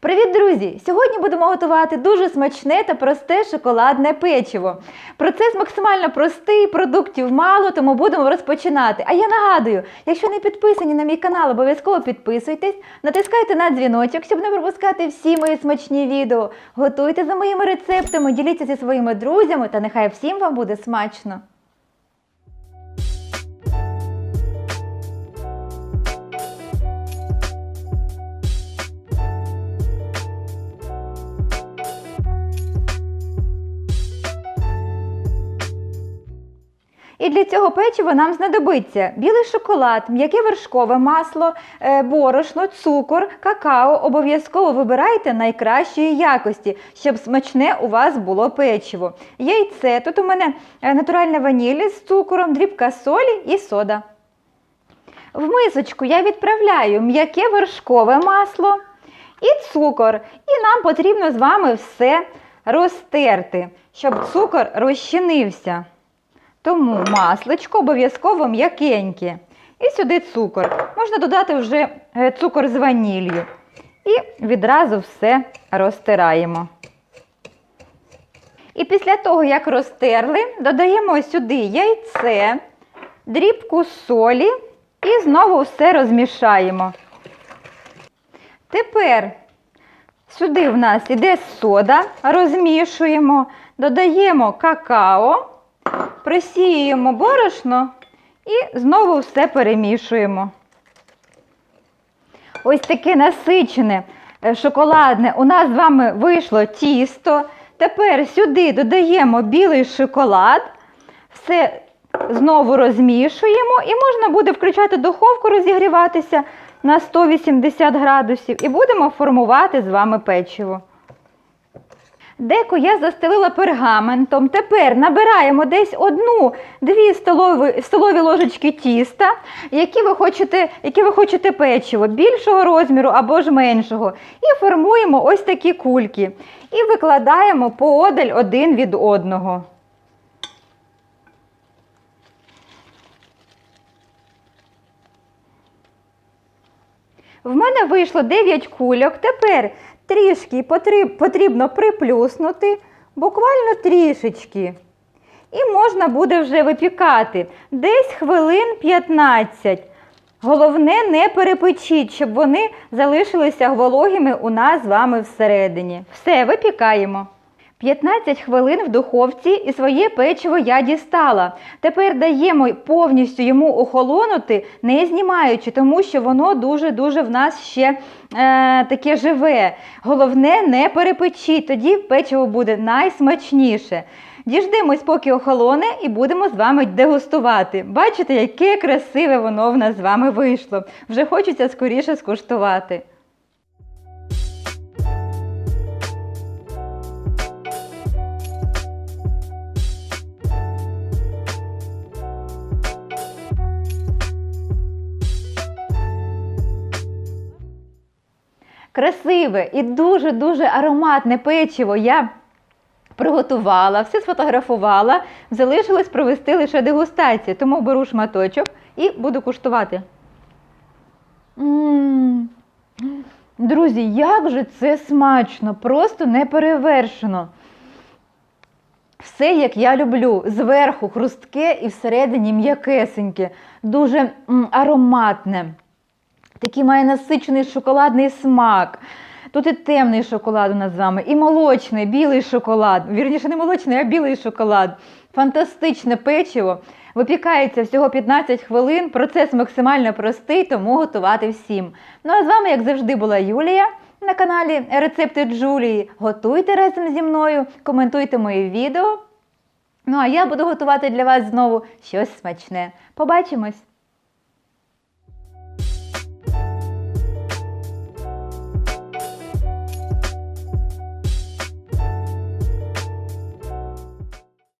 Привіт, друзі! Сьогодні будемо готувати дуже смачне та просте шоколадне печиво. Процес максимально простий, продуктів мало, тому будемо розпочинати. А я нагадую, якщо не підписані на мій канал, обов'язково підписуйтесь, натискайте на дзвіночок, щоб не пропускати всі мої смачні відео. Готуйте за моїми рецептами, діліться зі своїми друзями та нехай всім вам буде смачно! І для цього печива нам знадобиться білий шоколад, м'яке вершкове масло, е, борошно, цукор, какао. Обов'язково вибирайте найкращої якості, щоб смачне у вас було печиво. Яйце. Тут у мене е, натуральна ваніль з цукором, дрібка солі і сода. В мисочку я відправляю м'яке вершкове масло і цукор. І нам потрібно з вами все розтерти, щоб цукор розчинився. Тому масличко обов'язково м'якеньке. І сюди цукор. Можна додати вже е, цукор з ваніллю. І відразу все розтираємо. І після того, як розтерли, додаємо сюди яйце, дрібку солі і знову все розмішаємо. Тепер сюди в нас іде сода, розмішуємо, додаємо какао. Присіюємо борошно і знову все перемішуємо. Ось таке насичене е, шоколадне у нас з вами вийшло тісто. Тепер сюди додаємо білий шоколад, все знову розмішуємо і можна буде включати духовку, розігріватися на 180 градусів і будемо формувати з вами печиво. Деко я застелила пергаментом. Тепер набираємо десь одну-дві столові, столові ложечки тіста, які ви, хочете, які ви хочете печиво, більшого розміру або ж меншого. І формуємо ось такі кульки. І викладаємо поодаль один від одного. В мене вийшло 9 кульок. Тепер трішки потрібно приплюснути, буквально трішечки. І можна буде вже випікати десь хвилин 15. Головне, не перепечіть, щоб вони залишилися вологими у нас з вами всередині. Все, випікаємо. 15 хвилин в духовці і своє печиво я дістала. Тепер даємо повністю йому охолонути, не знімаючи, тому що воно дуже-дуже в нас ще е, таке живе. Головне, не перепечіть, тоді печиво буде найсмачніше. Діждемось, поки охолоне, і будемо з вами дегустувати. Бачите, яке красиве воно в нас з вами вийшло. Вже хочеться скоріше скуштувати. Красиве і дуже-дуже ароматне печиво я приготувала, все сфотографувала. Залишилось провести лише дегустацію, тому беру шматочок і буду куштувати. М. Друзі, як же це смачно, просто неперевершено. Все, як я люблю, зверху хрустке і всередині м'якесеньке, дуже м, ароматне. Такий має насичений шоколадний смак. Тут і темний шоколад у нас з вами, і молочний, білий шоколад. Вірніше, не молочний, а білий шоколад. Фантастичне печиво. Випікається всього 15 хвилин. Процес максимально простий, тому готувати всім. Ну а з вами, як завжди, була Юлія на каналі Рецепти Джулії. Готуйте разом зі мною, коментуйте мої відео. Ну а я буду готувати для вас знову щось смачне. Побачимось!